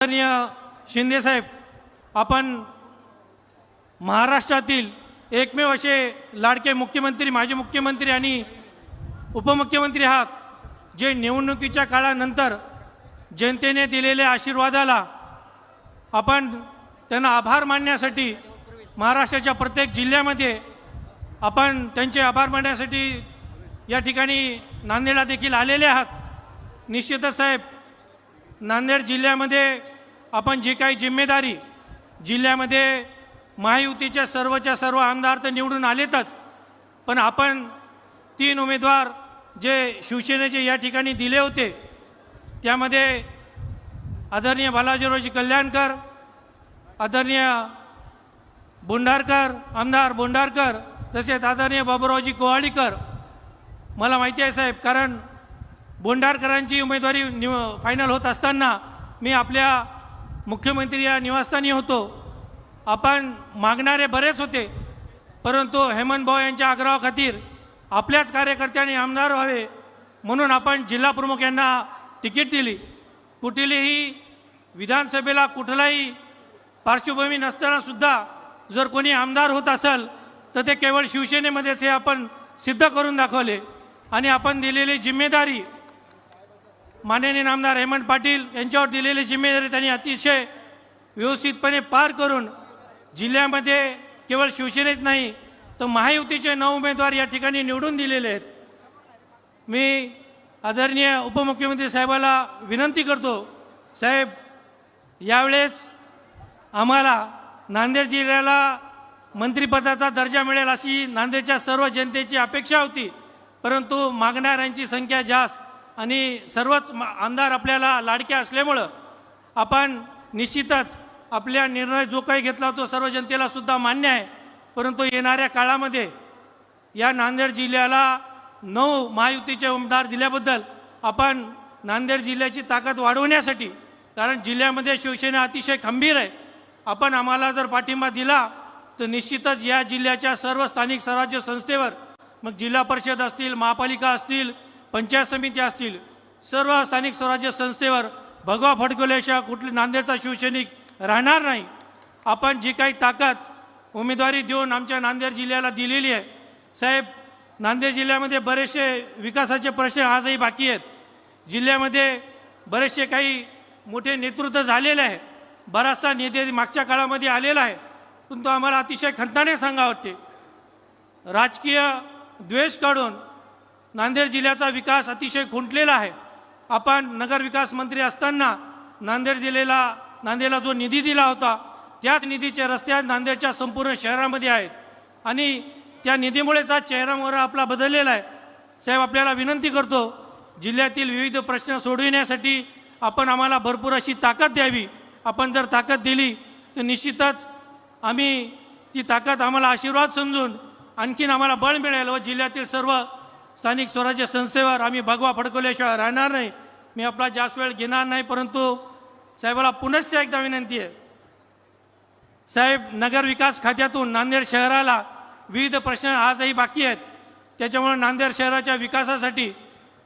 आदरणीय शिंदेसाहेब आपण महाराष्ट्रातील एकमेव असे लाडके मुख्यमंत्री माजी मुख्यमंत्री आणि उपमुख्यमंत्री आहात जे निवडणुकीच्या काळानंतर जनतेने दिलेल्या आशीर्वादाला आपण त्यांना आभार मानण्यासाठी महाराष्ट्राच्या प्रत्येक जिल्ह्यामध्ये आपण त्यांचे आभार मानण्यासाठी या ठिकाणी नांदेडला देखील आलेले आहात. निश्चितच साहेब नांदेड जिल्ह्यामध्ये आपण जी काही जिम्मेदारी जिल्ह्यामध्ये महायुतीच्या सर्वच्या सर्व आमदार तर निवडून आलेतच पण आपण तीन उमेदवार जे शिवसेनेचे या ठिकाणी दिले होते त्यामध्ये आदरणीय बालाजीरावजी कल्याणकर आदरणीय बोंडारकर आमदार बोंडारकर तसेच आदरणीय बाबूरावजी कोहाडीकर मला माहिती आहे साहेब कारण बोंडारकरांची उमेदवारी निव फायनल होत असताना मी आपल्या मुख्यमंत्री या निवासस्थानी होतो. आपण मागणारे बरेच होते परंतु हेमंत भाऊ यांच्या आग्रहाखातीर आपल्याच कार्यकर्त्यांनी आमदार व्हावे म्हणून आपण जिल्हा प्रमुख यांना तिकीट दिली. कुठलीही विधानसभेला कुठलाही पार्श्वभूमी नसतानासुद्धा जर कोणी आमदार होत असेल तर ते केवळ शिवसेनेमध्येच हे आपण सिद्ध करून दाखवले. आणि आपण दिलेली जिम्मेदारी माननीय आमदार हेमंत पाटील यांच्यावर दिलेली जिम्मेदारी त्यांनी अतिशय व्यवस्थितपणे पार करून जिल्ह्यामध्ये केवळ शिवसेनेत नाही तर महायुतीचे नऊ उमेदवार या ठिकाणी निवडून दिलेले आहेत. मी आदरणीय उपमुख्यमंत्री साहेबाला विनंती करतो साहेब यावेळेस आम्हाला नांदेड जिल्ह्याला मंत्रिपदाचा दर्जा मिळेल अशी नांदेडच्या सर्व जनतेची अपेक्षा होती परंतु मागणाऱ्यांची संख्या जास्त. आणि सर्वच मा- आमदार आपल्याला लाडके असल्यामुळं आपण निश्चितच आपल्या निर्णय जो काही घेतला तो सर्व जनतेला सुद्धा मान्य आहे. परंतु येणाऱ्या काळामध्ये या नांदेड जिल्ह्याला नऊ महायुतीचे उमेदवार दिल्याबद्दल आपण नांदेड जिल्ह्याची ताकद वाढवण्यासाठी कारण जिल्ह्यामध्ये शिवसेना अतिशय खंबीर आहे आपण आम्हाला जर पाठिंबा दिला तर निश्चितच या जिल्ह्याच्या सर्व स्थानिक स्वराज्य संस्थेवर मग जिल्हा परिषद असतील महापालिका असतील पंचायत समिती असतील सर्व स्थानिक स्वराज्य संस्थेवर भगवा फडकवल्याशिवाय कुठली नांदेडचा शिवसैनिक राहणार नाही. आपण जी काही ताकद उमेदवारी देऊन आमच्या नांदेड जिल्ह्याला दिलेली आहे. साहेब नांदेड जिल्ह्यामध्ये बरेचसे विकासाचे प्रश्न आजही बाकी आहेत. जिल्ह्यामध्ये बरेचसे काही मोठे नेतृत्व झालेले आहे. बराचसा निधी मागच्या काळामध्ये आलेला आहे. परंतु आम्हाला अतिशय खंताने सांगा वाटते. राजकीय द्वेष काढून नांदेड जिल्ह्याचा विकास अतिशय खुंटलेला आहे. आपण नगर विकास मंत्री असताना नांदेड जिल्ह्याला नांदेडला जो निधी दिला होता त्याच निधीचे रस्ते आज नांदेडच्या संपूर्ण शहरामध्ये आहेत. आणि त्या निधीमुळेच आज चेहरामोहरा आपला बदललेला आहे. साहेब आपल्याला विनंती करतो जिल्ह्यातील विविध प्रश्न सोडविण्यासाठी आपण आम्हाला भरपूर अशी ताकद द्यावी. आपण जर ताकद दिली तर निश्चितच आम्ही ती ताकद आम्हाला आशीर्वाद समजून आणखीन आम्हाला बळ मिळेल व जिल्ह्यातील सर्व स्थानिक स्वराज्य संस्थेवर आम्ही भगवा फडकवल्याशिवाय राहणार नाही. मी आपला जास्त वेळ घेणार नाही परंतु साहेबाला पुनश्च एकदा विनंती आहे. साहेब नगर विकास खात्यातून नांदेड शहराला विविध प्रश्न आजही बाकी आहेत. त्याच्यामुळे नांदेड शहराच्या विकासासाठी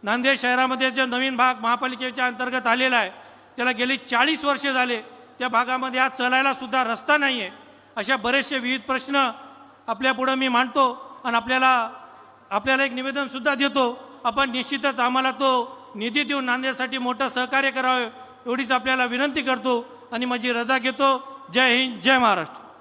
नांदेड शहरामध्ये जो नवीन भाग महापालिकेच्या अंतर्गत आलेला आहे त्याला गेली चाळीस वर्षे झाले. त्या भागामध्ये आज चलायला सुद्धा रस्ता नाही आहे अशा बरेचसे विविध प्रश्न आपल्यापुढं मी मांडतो आणि आपल्याला आपल्याला एक निवेदनसुद्धा देतो. आपण निश्चितच आम्हाला तो निधी देऊन नांदेडसाठी मोठं सहकार्य करावे एवढीच आपल्याला विनंती करतो आणि माझी रजा घेतो. जय हिंद जय महाराष्ट्र.